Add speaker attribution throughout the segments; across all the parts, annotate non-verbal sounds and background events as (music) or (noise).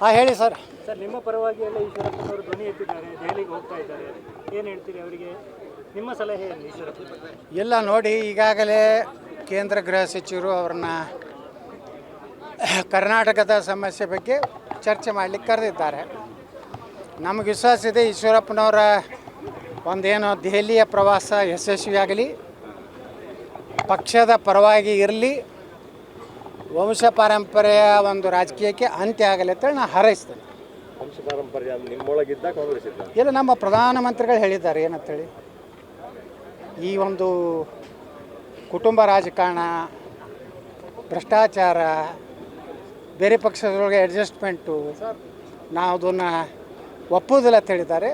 Speaker 1: ಹಾಂ ಹೇಳಿ sir.
Speaker 2: Sir ನಿಮ್ಮ ಪರವಾಗಿ ಎಲ್ಲ ಈಶ್ವರಪ್ಪನವರು ಧ್ವನಿ ಎತ್ತಿದ್ದಾರೆ ದೆಹಲಿಗೆ ಹೋಗ್ತಾ ಇದ್ದಾರೆ. ಏನು ಹೇಳ್ತೀರಿ ಅವರಿಗೆ? ನಿಮ್ಮ ಸಲಹೆ ಏನು ಈಶ್ವರಪ್ಪ?
Speaker 1: ಎಲ್ಲ ನೋಡಿ ಈಗಾಗಲೇ ಕೇಂದ್ರ ಗೃಹ ಸಚಿವರು ಅವ್ರನ್ನ ಕರ್ನಾಟಕದ ಸಮಸ್ಯೆ ಬಗ್ಗೆ ಚರ್ಚೆ ಮಾಡಲಿಕ್ಕೆ ಕರೆದಿದ್ದಾರೆ. ನಮಗೆ ವಿಶ್ವಾಸ ಇದೆ ಈಶ್ವರಪ್ಪನವರ ಒಂದೇನೋ ದೆಹಲಿಯ ಪ್ರವಾಸ ಯಶಸ್ವಿಯಾಗಲಿ ಪಕ್ಷದ ಪರವಾಗಿ ಇರಲಿ ವಂಶ ಪಾರಂಪರೆಯ ಒಂದು ರಾಜಕೀಯಕ್ಕೆ ಅಂತ್ಯ ಆಗಲಿ ಅಂತೇಳಿ ನಾನು ಹಾರೈಸ್ತೇನೆ.
Speaker 3: ವಂಶ ಪಾರಂಪರ್ಯ ನಿಮ್ಮೊಳಗಿದ್ದ ಕಾಂಗ್ರೆಸ್ ಇದ್ದ?
Speaker 1: ಇಲ್ಲ ನಮ್ಮ ಪ್ರಧಾನಮಂತ್ರಿಗಳು ಹೇಳಿದ್ದಾರೆ ಏನಂತೇಳಿ ಈ ಒಂದು ಕುಟುಂಬ ರಾಜಕಾರಣ ಭ್ರಷ್ಟಾಚಾರ ಬೇರೆ ಪಕ್ಷದೊಳಗೆ ಅಡ್ಜಸ್ಟ್ಮೆಂಟು ನಾವು ಅದನ್ನು ಒಪ್ಪುವುದಿಲ್ಲ ಅಂತ ಹೇಳಿದ್ದಾರೆ.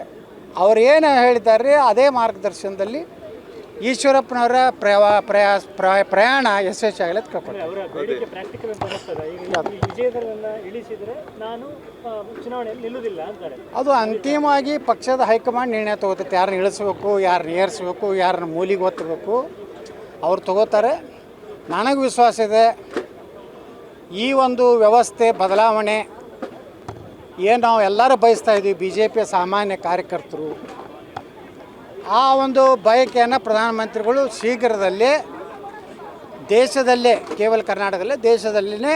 Speaker 1: ಅವ್ರು ಏನು ಹೇಳಿದ್ದಾರೆ ಅದೇ ಮಾರ್ಗದರ್ಶನದಲ್ಲಿ ಈಶ್ವರಪ್ಪನವರ ಪ್ರವಾ ಪ್ರಯಾಸ ಪ್ರಯ ಪ್ರಯಾಣ ಅಂತ ಕೇಳ್ಕೊಂಡು
Speaker 2: ಅವರ ಬೇಡಿಕೆ ಪ್ರಾಕ್ಟಿಕಲ್ ಅಂತ ಅನಿಸ್ತದೆ ಈಗ ಈ ವಿಜಯದನ್ನ ಇಳಿಸಿದರೆ ನಾನು ಚುನಾವಣೆಯಲ್ಲಿ ನಿಲ್ಲುವುದಿಲ್ಲ ಅಂತಾರೆ.
Speaker 1: ಅದು ಅಂತಿಮವಾಗಿ ಪಕ್ಷದ ಹೈಕಮಾಂಡ್ ನಿರ್ಣಯ ತಗೋತೈತೆ. ಯಾರನ್ನ ಇಳಿಸ್ಬೇಕು ಯಾರನ್ನ ಏರಿಸ್ಬೇಕು ಯಾರನ್ನ ಮೂಲಿಗೆ ಒತ್ತಬೇಕು ಅವ್ರು ತಗೋತಾರೆ. ನನಗೆ ವಿಶ್ವಾಸ ಇದೆ ಈ ಒಂದು ವ್ಯವಸ್ಥೆ ಬದಲಾವಣೆ ಏನು ನಾವು ಎಲ್ಲರೂ ಬಯಸ್ತಾ ಇದ್ದೀವಿ ಬಿ ಜೆ ಪಿಯ ಸಾಮಾನ್ಯ ಕಾರ್ಯಕರ್ತರು ಆ ಒಂದು ಬಯಕೆಯನ್ನು ಪ್ರಧಾನಮಂತ್ರಿಗಳು ಶೀಘ್ರದಲ್ಲೇ ದೇಶದಲ್ಲೇ ಕೇವಲ ಕರ್ನಾಟಕದಲ್ಲೇ ದೇಶದಲ್ಲೇ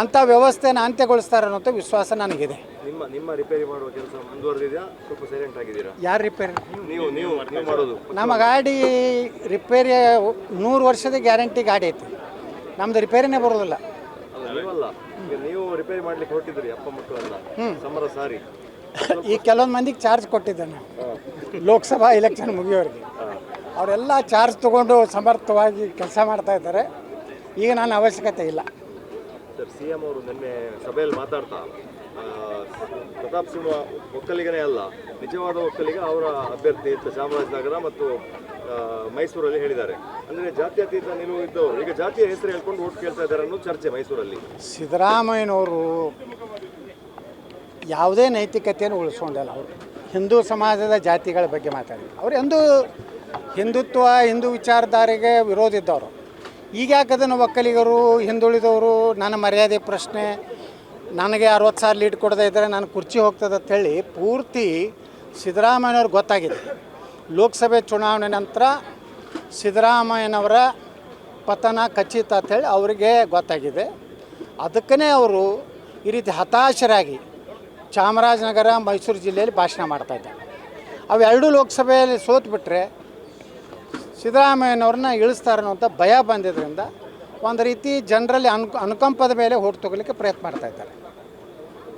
Speaker 1: ಅಂಥ ವ್ಯವಸ್ಥೆಯನ್ನು ಅಂತ್ಯಗೊಳಿಸ್ತಾರೆ ಅನ್ನೋಂಥ ವಿಶ್ವಾಸ ನನಗಿದೆ.
Speaker 3: ನಿಮ್ಮ ನಿಮ್ಮ ರಿಪೇರಿ ಮಾಡುವ ಕೆಲಸ ಮುಂದುವರೆದಿದೆಯಾ? ಸ್ವಲ್ಪ ಸೈಲೆಂಟ್ ಆಗಿದ್ದೀರಾ?
Speaker 1: ಯಾರು ರಿಪೇರಿ
Speaker 3: ನೀವು ನೀವು ನೀವು ಮಾಡೋದು.
Speaker 1: ನಮ್ಮ ಗಾಡಿ ರಿಪೇರಿ ನೂರು ವರ್ಷದ ಗ್ಯಾರಂಟಿ ಗಾಡಿ ಐತಿ. ನಮ್ದು ರಿಪೇರಿನೇ ಬರೋದಿಲ್ಲ.
Speaker 3: ಅಲ್ಲ ನೀವಲ್ಲ. ಈಗ ನೀವು ರಿಪೇರಿ ಮಾಡ್ಲಿಕ್ಕೆ ಹೊರಟಿದ್ರಿ ಅಪ್ಪ ಮಕ್ಕಳೆಲ್ಲ ಸಮರ ಸಾರಿ. (laughs)
Speaker 1: ಈ ಕೆಲವೊಂದು ಮಂದಿಗೆ ಚಾರ್ಜ್ ಕೊಟ್ಟಿದ್ದೆ ನಾನು ಲೋಕಸಭಾ ಎಲೆಕ್ಷನ್ ಮುಗಿಯೋರಿಗೆ. ಅವರೆಲ್ಲ ಚಾರ್ಜ್ ತಗೊಂಡು ಸಮರ್ಥವಾಗಿ ಕೆಲಸ ಮಾಡ್ತಾ ಇದ್ದಾರೆ. ಈಗ ನಾನು ಅವಶ್ಯಕತೆ ಇಲ್ಲ.
Speaker 3: ಸರ್ ಸಿ ಎಂ ಅವರು ನಿನ್ನೆ ಸಭೆಯಲ್ಲಿ ಮಾತಾಡ್ತಾ ಪ್ರತಾಪ್ ಸಿಂಹ ಒಕ್ಕಲಿಗನೇ ಅಲ್ಲ ನಿಜವಾದ ಒಕ್ಕಲಿಗ ಅವರ ಅಭ್ಯರ್ಥಿ ಅಂತ ಚಾಮರಾಜನಗರ ಮತ್ತು ಮೈಸೂರಲ್ಲಿ ಹೇಳಿದ್ದಾರೆ. ಅಂದರೆ ಜಾತ್ಯತೀತ ನಿಲುವು ಇದ್ದವರು ಈಗ ಜಾತಿಯ ಹೆಸರು ಹೇಳ್ಕೊಂಡು ಓಟ್ ಕೇಳ್ತಾ ಇದ್ದಾರೆ ಅನ್ನೋ ಚರ್ಚೆ ಮೈಸೂರಲ್ಲಿ.
Speaker 1: ಸಿದ್ದರಾಮಯ್ಯನವರು ಯಾವುದೇ ನೈತಿಕತೆಯನ್ನು ಉಳಿಸ್ಕೊಂಡಿಲ್ಲ ಅವರು. ಹಿಂದೂ ಸಮಾಜದ ಜಾತಿಗಳ ಬಗ್ಗೆ ಮಾತಾಡಿದ್ರು ಅವ್ರು ಹಿಂದೂ ಹಿಂದುತ್ವ, ಹಿಂದೂ ವಿಚಾರಧಾರೆಗೆ ವಿರೋಧ ಇದ್ದವರು. ಈಗ ಯಾಕೆ ಅದನ್ನು ಒಕ್ಕಲಿಗರು, ಹಿಂದುಳಿದವರು, ನನ್ನ ಮರ್ಯಾದೆ ಪ್ರಶ್ನೆ, ನನಗೆ ಅರವತ್ತು ಸಾವಿರ ಲೀಡ್ ಕೊಡದೇ ಇದ್ದರೆ ನಾನು ಕುರ್ಚಿ ಹೋಗ್ತದೆ ಅಂತೇಳಿ ಪೂರ್ತಿ ಸಿದ್ದರಾಮಯ್ಯನವ್ರಿಗೆ ಗೊತ್ತಾಗಿದೆ. ಲೋಕಸಭೆ ಚುನಾವಣೆ ನಂತರ ಸಿದ್ದರಾಮಯ್ಯನವರ ಪತನ ಖಚಿತ ಅಂತೇಳಿ ಅವರಿಗೆ ಗೊತ್ತಾಗಿದೆ. ಅದಕ್ಕೇ ಅವರು ಈ ರೀತಿ ಹತಾಶರಾಗಿ ಚಾಮರಾಜನಗರ ಮೈಸೂರು ಜಿಲ್ಲೆಯಲ್ಲಿ ಭಾಷಣ ಮಾಡ್ತಾ ಇದ್ದೆ. ಅವೆರಡೂ ಲೋಕಸಭೆಯಲ್ಲಿ ಸೋತ್ಬಿಟ್ರೆ ಸಿದ್ದರಾಮಯ್ಯನವ್ರನ್ನ ಇಳಿಸ್ತಾರೆ ಅನ್ನೋಂಥ ಭಯ ಬಂದಿದ್ದರಿಂದ ಒಂದು ರೀತಿ ಜನರಲ್ಲಿ ಅನು ಅನುಕಂಪದ ಮೇಲೆ ಹೊಟ್ಟು ತಗೊಲಿಕ್ಕೆ ಪ್ರಯತ್ನ ಮಾಡ್ತಾ ಇದ್ದಾರೆ.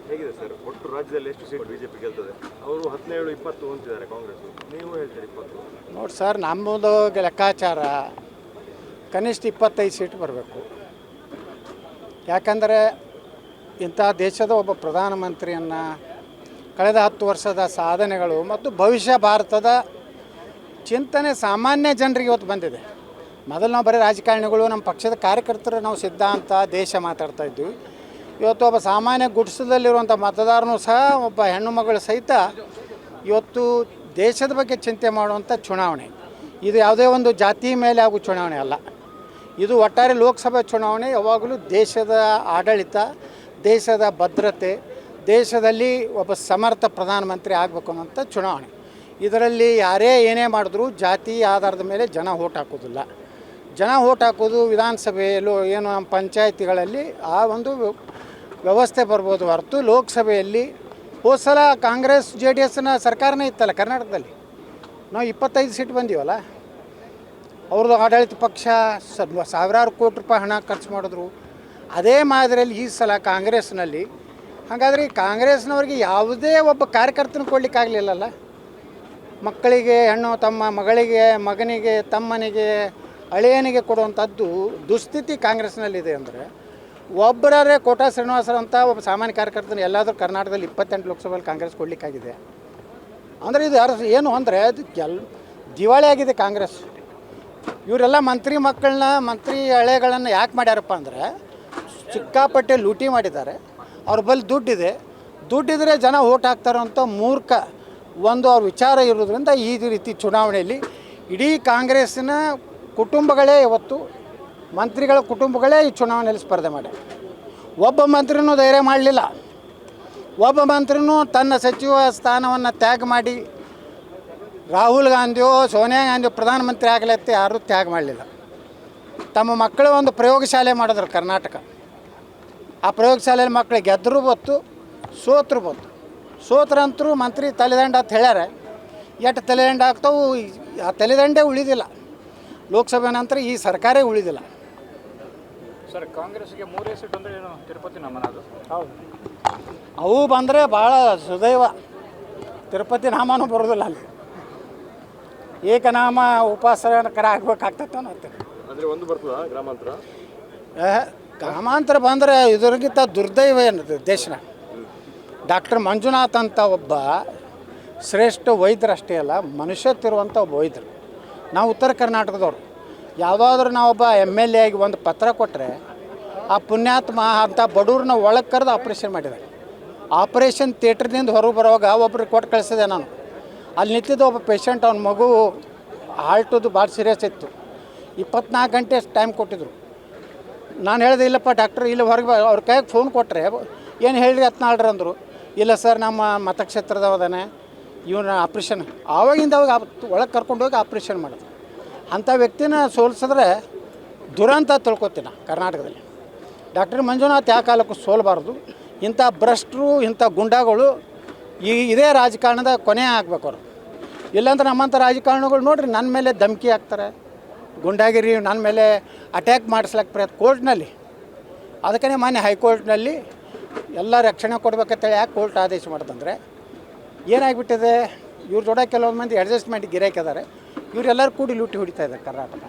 Speaker 3: ಹೇಗಿದೆ ಸರ್? ಒಟ್ಟು ರಾಜ್ಯದಲ್ಲಿ ಎಷ್ಟು ಸೀಟ್ ಬಿಜೆಪಿ ಗೆಲ್ತದೆ? ಅವರು ಹದಿನೇಳು ಇಪ್ಪತ್ತು ಅಂತಿದ್ದಾರೆ ಕಾಂಗ್ರೆಸ್ ನೀವು ಹೇಳ್ತೀರಿ ಇಪ್ಪತ್ತು?
Speaker 1: ನೋಡಿ ಸರ್ ನಮ್ಮದು ಲೆಕ್ಕಾಚಾರ ಕನಿಷ್ಠ ಇಪ್ಪತ್ತೈದು ಸೀಟ್ ಬರಬೇಕು. ಯಾಕಂದರೆ ಇಂಥ ದೇಶದ ಒಬ್ಬ ಪ್ರಧಾನಮಂತ್ರಿಯನ್ನು ಕಳೆದ ಹತ್ತು ವರ್ಷದ ಸಾಧನೆಗಳು ಮತ್ತು ಭವಿಷ್ಯ ಭಾರತದ ಚಿಂತನೆ ಸಾಮಾನ್ಯ ಜನರಿಗೆ ಇವತ್ತು ಬಂದಿದೆ. ಮೊದಲು ನಾವು ಬರೀ ರಾಜಕಾರಣಿಗಳು, ನಮ್ಮ ಪಕ್ಷದ ಕಾರ್ಯಕರ್ತರು ನಾವು ಸಿದ್ಧಾಂತ, ದೇಶ ಮಾತಾಡ್ತಾ ಇದ್ವಿ. ಇವತ್ತು ಒಬ್ಬ ಸಾಮಾನ್ಯ ಗುಡ್ಸದಲ್ಲಿರುವಂಥ ಮತದಾರನೂ ಸಹ ಒಬ್ಬ ಹೆಣ್ಣು ಮಗಳು ಸಹಿತ ಇವತ್ತು ದೇಶದ ಬಗ್ಗೆ ಚಿಂತೆ ಮಾಡುವಂಥ ಚುನಾವಣೆ. ಇದು ಯಾವುದೇ ಒಂದು ಜಾತಿ ಮೇಲೆ ಆಗೋ ಚುನಾವಣೆ ಅಲ್ಲ. ಇದು ಒಟ್ಟಾರೆ ಲೋಕಸಭೆ ಚುನಾವಣೆ, ಯಾವಾಗಲೂ ದೇಶದ ಆಡಳಿತ ದೇಶದ ಭದ್ರತೆ, ದೇಶದಲ್ಲಿ ಒಬ್ಬ ಸಮರ್ಥ ಪ್ರಧಾನಮಂತ್ರಿ ಆಗಬೇಕು ಅನ್ನೋಂಥ ಚುನಾವಣೆ. ಇದರಲ್ಲಿ ಯಾರೇ ಏನೇ ಮಾಡಿದ್ರು ಜಾತಿ ಆಧಾರದ ಮೇಲೆ ಜನ ಓಟ್ ಹಾಕೋದಿಲ್ಲ ಜನ ಓಟ್ ಹಾಕೋದು ವಿಧಾನಸಭೆಯಲ್ಲೂ ಏನು ನಮ್ಮ ಪಂಚಾಯತಿಗಳಲ್ಲಿ ಆ ಒಂದು ವ್ಯ- ವ್ಯವಸ್ಥೆ ಬರ್ಬೋದು ಹೊರತು ಲೋಕಸಭೆಯಲ್ಲಿ ಹೋದ ಸಲ ಕಾಂಗ್ರೆಸ್, ಜೆ ಡಿ ಎಸ್ನ ಸರ್ಕಾರನೇ ಇತ್ತಲ್ಲ ಕರ್ನಾಟಕದಲ್ಲಿ? ನಾವು ಇಪ್ಪತ್ತೈದು ಸೀಟ್ ಬಂದೀವಲ್ಲ? ಅವ್ರದ್ದು ಆಡಳಿತ ಪಕ್ಷ ಸಾವಿರಾರು ಕೋಟಿ ರೂಪಾಯಿ ಹಣ ಖರ್ಚು ಮಾಡಿದ್ರು. ಅದೇ ಮಾದರಿಯಲ್ಲಿ ಈ ಸಲ ಕಾಂಗ್ರೆಸ್ನಲ್ಲಿ. ಹಾಗಾದರೆ ಈ ಕಾಂಗ್ರೆಸ್ನವ್ರಿಗೆ ಯಾವುದೇ ಒಬ್ಬ ಕಾರ್ಯಕರ್ತನ ಕೊಡಲಿಕ್ಕಾಗಲಿಲ್ಲಲ್ಲ? ಮಕ್ಕಳಿಗೆ, ಹೆಣ್ಣು ತಮ್ಮ ಮಗಳಿಗೆ, ಮಗನಿಗೆ, ತಮ್ಮನಿಗೆ ಅಳಿಯನಿಗೆ ಕೊಡುವಂಥದ್ದು ದುಸ್ಥಿತಿ ಕಾಂಗ್ರೆಸ್ನಲ್ಲಿದೆ ಅಂದರೆ ಒಬ್ಬರೇ ಕೋಟಾ ಶ್ರೀನಿವಾಸರಂಥ ಒಬ್ಬ ಸಾಮಾನ್ಯ ಕಾರ್ಯಕರ್ತನ ಎಲ್ಲಾದರೂ ಕರ್ನಾಟಕದಲ್ಲಿ ಇಪ್ಪತ್ತೆಂಟು ಲೋಕಸಭೆಯಲ್ಲಿ ಕಾಂಗ್ರೆಸ್ ಕೊಡಲಿಕ್ಕಾಗಿದೆ. ಅಂದರೆ ಇದು ಯಾರು ಏನು ಅಂದರೆ, ಅದು ಕೆಲ್ ದಿವಾಳಿ ಆಗಿದೆ ಕಾಂಗ್ರೆಸ್. ಇವರೆಲ್ಲ ಮಂತ್ರಿ ಮಕ್ಕಳನ್ನ, ಮಂತ್ರಿ ಹಳೆಗಳನ್ನು ಯಾಕೆ ಮಾಡ್ಯಾರಪ್ಪ ಅಂದರೆ ಸಿಕ್ಕಾಪಟ್ಟೆ ಲೂಟಿ ಮಾಡಿದ್ದಾರೆ. ಅವ್ರ ಬಳಿ ದುಡ್ಡಿದೆ. ದುಡ್ಡಿದ್ರೆ ಜನ ಓಟ್ ಹಾಕ್ತಾರೋ ಅಂತ ಮೂರ್ಖ ಒಂದು ಅವ್ರ ವಿಚಾರ ಇರೋದ್ರಿಂದ ಈ ರೀತಿ ಚುನಾವಣೆಯಲ್ಲಿ ಇಡೀ ಕಾಂಗ್ರೆಸ್ಸಿನ ಕುಟುಂಬಗಳೇ ಇವತ್ತು ಮಂತ್ರಿಗಳ ಕುಟುಂಬಗಳೇ ಈ ಚುನಾವಣೆಯಲ್ಲಿ ಸ್ಪರ್ಧೆ ಮಾಡಿ ಒಬ್ಬ ಮಂತ್ರಿನೂ ಧೈರ್ಯ ಮಾಡಲಿಲ್ಲ. ಒಬ್ಬ ಮಂತ್ರಿನೂ ತನ್ನ ಸಚಿವ ಸ್ಥಾನವನ್ನು ತ್ಯಾಗ ಮಾಡಿ ರಾಹುಲ್ ಗಾಂಧಿಯೋ, ಸೋನಿಯಾ ಗಾಂಧಿಯೋ, ಪ್ರಧಾನಮಂತ್ರಿ ಆಗಲತ್ತೆ ಯಾರೂ ತ್ಯಾಗ ಮಾಡಲಿಲ್ಲ. ತಮ್ಮ ಮಕ್ಕಳು ಒಂದು ಪ್ರಯೋಗಶಾಲೆ ಮಾಡಿದ್ರು ಕರ್ನಾಟಕ. ಆ ಪ್ರಯೋಗಶಾಲೆಯಲ್ಲಿ ಮಕ್ಕಳು ಗೆದ್ದರೂ ಬತ್ತು ಸೋತ್ರು ಬತ್ತು. ಸೋತ್ರಂತರೂ ಮಂತ್ರಿ ತಲೆದಂಡ ಅಂತ ಹೇಳ್ಯಾರ. ಎಷ್ಟು ತಲೆದಂಡ ಆಗ್ತಾವು ಆ ತಲೆದಂಡೇ ಉಳಿದಿಲ್ಲ. ಲೋಕಸಭೆ ನಂತರ ಈ ಸರ್ಕಾರೇ ಉಳಿದಿಲ್ಲ.
Speaker 4: ಸರ್ ಕಾಂಗ್ರೆಸ್ಗೆ ಮೂರೇ ಸೀಟ್ ಅಂದರೆ ಏನು ತಿರುಪತಿ ನಮ್ಮನದು
Speaker 2: ಹೌದು.
Speaker 1: ಅವು ಬಂದರೆ ಭಾಳ ಸುದೈವ. ತಿರುಪತಿ ನಾಮನೂ ಬರೋದಿಲ್ಲ ಅಲ್ಲಿ. ಏಕನಾಮ ಉಪಾಸಕರ ಆಗ್ಬೇಕಾಗ್ತೈತೆ ಅನ್ನತ್ತೆ.
Speaker 3: ಅಂದರೆ ಒಂದು ಬರ್ತದ ಗ್ರಾಮಾಂತರ?
Speaker 1: ಗ್ರಾಮಾಂತರ ಬಂದರೆ ಇದರಿಗಿಂತ ದುರ್ದೈವ ಏನದು ದೇಶನ? ಡಾಕ್ಟರ್ ಮಂಜುನಾಥ್ ಅಂತ ಒಬ್ಬ ಶ್ರೇಷ್ಠ ವೈದ್ಯರಷ್ಟೇ ಅಲ್ಲ ಮನುಷ್ಯತ್ತಿರುವಂಥ ಒಬ್ಬ ವೈದ್ಯರು. ನಾವು ಉತ್ತರ ಕರ್ನಾಟಕದವರು. ಯಾವುದಾದ್ರೂ ನಾವೊಬ್ಬ ಎಂ ಎಲ್ ಎ ಆಗಿ ಒಂದು ಪತ್ರ ಕೊಟ್ಟರೆ ಆ ಪುಣ್ಯಾತ್ಮ ಅಂತ ಬಡವ್ರನ್ನ ಒಳಗೆ ಕರೆದು ಆಪ್ರೇಷನ್ ಮಾಡಿದ್ದಾರೆ ಆಪ್ರೇಷನ್ ಥಿಯೇಟ್ರ್ನಿಂದ ಹೊರಗೆ ಬರುವಾಗ ಒಬ್ರಿಗೆ ಕೊಟ್ಟು ಕಳಿಸಿದೆ ನಾನು. ಅಲ್ಲಿ ನಿಂತಿದ್ದ ಒಬ್ಬ ಪೇಷಂಟ್ ಅವ್ನ ಮಗು ಆಲ್ಟದ್ದು ಭಾಳ ಸೀರಿಯಸ್ ಇತ್ತು. ಇಪ್ಪತ್ನಾಲ್ಕು ಗಂಟೆ ಟೈಮ್ ಕೊಟ್ಟಿದ್ರು. ನಾನು ಹೇಳಿದೆ, ಇಲ್ಲಪ್ಪ ಡಾಕ್ಟ್ರ್ ಇಲ್ಲಿ ಹೊರಗೆ ಅವ್ರ ಕೈಗೆ ಫೋನ್ ಕೊಟ್ಟರೆ ಏನು ಹೇಳಿ ಹತ್ನಾಳ್ರಿ ಅಂದರು. ಇಲ್ಲ ಸರ್, ನಮ್ಮ ಮತಕ್ಷೇತ್ರದವದಾನೆ. ಇವನ ಆಪ್ರೇಷನ್ ಆವಾಗಿಂದ ಅವಾಗ ಒಳಗೆ ಕರ್ಕೊಂಡೋಗಿ ಆಪ್ರೇಷನ್ ಮಾಡೋದು ಅಂಥ ವ್ಯಕ್ತಿನ ಸೋಲಿಸಿದ್ರೆ ದುರಂತ ತಿಳ್ಕೊತೀನಿ ಕರ್ನಾಟಕದಲ್ಲಿ. ಡಾಕ್ಟರ್ ಮಂಜುನಾಥ್ ಯಾವ ಕಾಲಕ್ಕೂ ಸೋಲಬಾರ್ದು. ಇಂಥ ಭ್ರಷ್ಟರು, ಇಂಥ ಗುಂಡಾಗಳು ಈ ಇದೇ ರಾಜಕಾರಣದ ಕೊನೆ ಆಗ್ಬೇಕು ಅವರು. ಇಲ್ಲಾಂದ್ರೆ ನಮ್ಮಂಥ ರಾಜಕಾರಣಿಗಳು ನೋಡಿರಿ ನನ್ನ ಮೇಲೆ ಧಮಕಿ ಹಾಕ್ತಾರೆ. ಗುಂಡಾಗಿರಿ, ನನ್ನ ಮೇಲೆ ಅಟ್ಯಾಕ್ ಮಾಡಿಸ್ಲಕ್ಕೆ ಪ್ರಯತ್ನ ಕೋರ್ಟ್ನಲ್ಲಿ ಅದಕ್ಕೇ ಮಾನ್ಯ ಹೈಕೋರ್ಟ್ನಲ್ಲಿ ಎಲ್ಲ ರಕ್ಷಣೆ ಕೊಡ್ಬೇಕಂತೇಳಿ ಯಾಕೆ ಕೋರ್ಟ್ ಆದೇಶ ಮಾಡ್ತಂದ್ರೆ, ಏನಾಗಿಬಿಟ್ಟಿದೆ, ಇವ್ರ ಜೋಡ ಕೆಲವೊಂದು ಮಂದಿ ಅಡ್ಜಸ್ಟ್ಮೆಂಟ್ ಗಿರಾಕಿದ್ದಾರೆ ಇವರೆಲ್ಲರೂ ಕೂಡಿ ಲೂಟಿ ಹೊಡಿತಾ ಇದ್ದಾರೆ ಕರ್ನಾಟಕ.